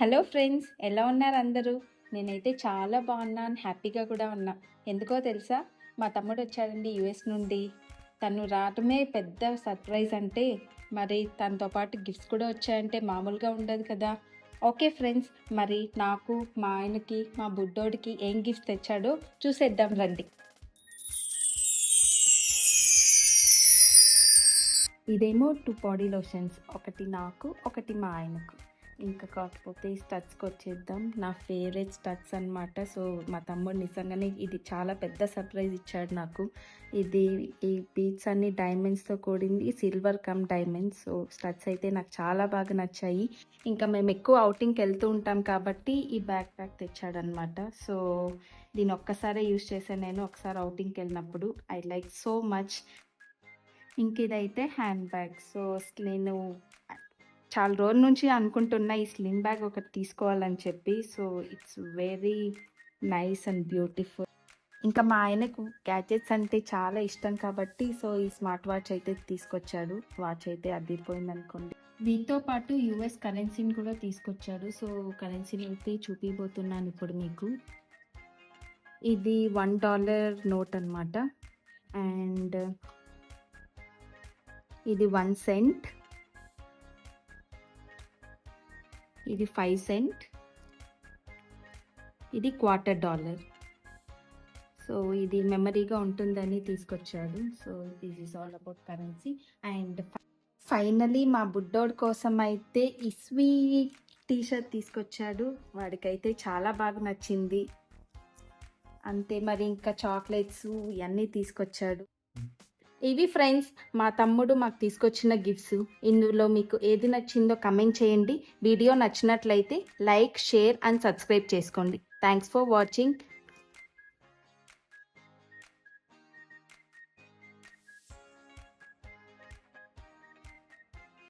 Hello friends ఎలా ఉన్నారు అందరూ? నేనైతే చాలా బాగున్నాను. హ్యాపీగా కూడా ఉన్నా. ఎందుకో తెలుసా? మా తమ్ముడు వచ్చాడండి యుఎస్ నుండి. తను రావటమే పెద్ద సర్ప్రైజ్ అంటే మరి తనతో పాటు గిఫ్ట్స్ కూడా వచ్చాయంటే మామూలుగా ఉండదు కదా. ఓకే ఫ్రెండ్స్ మరి నాకు మా ఆయనకి మా బుడ్డోడికి ఏం గిఫ్ట్స్ తెచ్చాడో చూసేద్దాం రండి. ఇదేమో టూ బాడీ లోషన్స్. ఒకటి నాకు ఒకటి మా ఆయనకు. ఇంకా కాకపోతే స్టచ్కి వచ్చేద్దాం నా ఫేవరెట్ స్టచ్ అనమాట సో మా తమ్ముడు నిజంగానే ఇది చాలా పెద్ద సర్ప్రైజ్ ఇచ్చాడు నాకు. ఇది ఈ బీట్స్ అన్ని డైమండ్స్తో కూడింది. సిల్వర్ కమ్ డైమండ్స్ సో స్టచ్ అయితే నాకు చాలా బాగా నచ్చాయి. ఇంకా మేము ఎక్కువ అవుటింగ్కి వెళ్తూ ఉంటాం కాబట్టి ఈ బ్యాక్ ప్యాక్ తెచ్చాడనమాట సో దీన్ని ఒక్కసారే యూస్ చేశాను నేను ఒకసారి అవుటింగ్కి వెళ్ళినప్పుడు. ఐ లైక్ సో మచ్ ఇంక ఇదైతే హ్యాండ్ బ్యాగ్ సో నేను చాలా రోజుల నుంచి అనుకుంటున్నా ఈ స్లిమ్ బ్యాగ్ ఒకటి తీసుకోవాలని చెప్పి. So it's very nice and beautiful. ఇంకా మా ఆయనకు గ్యాజెట్స్ అంటే చాలా ఇష్టం కాబట్టి సో ఈ స్మార్ట్ వాచ్ అయితే తీసుకొచ్చాడు. వాచ్ అయితే అదిరిపోయింది అనుకోండి. వీటితో పాటు యుఎస్ కరెన్సీని కూడా తీసుకొచ్చాడు. సో కరెన్సీని అయితే చూపిపోతున్నాను ఇప్పుడు మీకు. ఇది వన్ డాలర్ నోట్ అనమాట అండ్ ఇది వన్ సెంట్. ఇది ఫైవ్ సెంట్ ఇది క్వార్టర్ డాలర్ సో ఇది మెమరీగా ఉంటుందని తీసుకొచ్చాడు. So this is all about currency and finally మా బుడ్డోడ్ కోసం అయితే ఈ స్వీట్ టీషర్ట్ తీసుకొచ్చాడు. వాడికైతే చాలా బాగా నచ్చింది. అంతే మరి ఇంకా చాక్లెట్స్ ఇవన్నీ తీసుకొచ్చాడు. ఇవి ఫ్రెండ్స్ మా తమ్ముడు మాకు తీసుకొచ్చిన గిఫ్ట్స్. ఇందులో మీకు ఏది నచ్చిందో కమెంట్ చేయండి. వీడియో నచ్చినట్లయితే లైక్ షేర్ అండ్ సబ్స్క్రైబ్ చేసుకోండి. Thanks for watching.